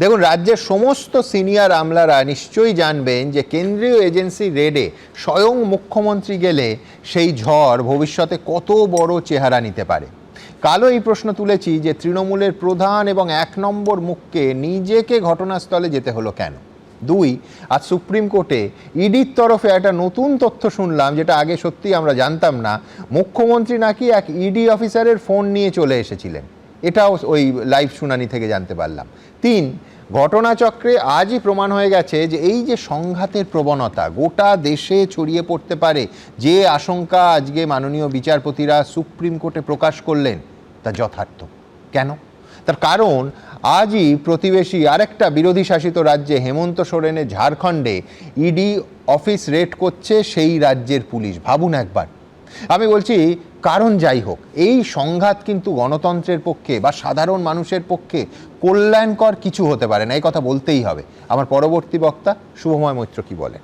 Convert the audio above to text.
দেখুন, রাজ্যের সমস্ত সিনিয়র আমলারা নিশ্চয়ই জানবেন যে কেন্দ্রীয় এজেন্সি রেডে স্বয়ং মুখ্যমন্ত্রী গেলে সেই ঝড় ভবিষ্যতে কত বড় চেহারা নিতে পারে। কালো এই প্রশ্ন তুলেছি যে তৃণমূলের প্রধান এবং এক নম্বর মুখকে নিজেকে ঘটনাস্থলে যেতে হলো কেন? দুই, আজ সুপ্রিম কোর্টে ইডির তরফে একটা নতুন তথ্য শুনলাম যেটা আগে সত্যি আমরা জানতাম না। মুখ্যমন্ত্রী নাকি এক ইডি অফিসারের ফোন নিয়ে চলে এসেছিলেন। এটাও ওই লাইভ শুনানি থেকে জানতে পারলাম। তিন, ঘটনাচক্রে আজই প্রমাণ হয়ে গেছে যে এই যে সংঘাতের প্রবণতা, গোটা দেশে ছড়িয়ে পড়তে পারে, যে আশঙ্কা আজকে মাননীয় বিচারপতিরা সুপ্রিম কোর্টে প্রকাশ করলেন, তা যথার্থ। কেন? তার কারণ, আজই প্রতিবেশী আরেকটা বিরোধী শাসিত রাজ্যে হেমন্ত সোরেনের ঝাড়খণ্ডে ইডি অফিস রেড করছে সেই রাজ্যের পুলিশ। ভাবুন একবার। আমি বলছি, কারণ যাই হোক, এই সংঘাত কিন্তু গণতন্ত্রের পক্ষে বা সাধারণ মানুষের পক্ষে কল্যাণকর কিছু হতে পারে না, এই কথা বলতেই হবে। আমার পরবর্তী বক্তা শুভময় মৈত্র কি বলেন?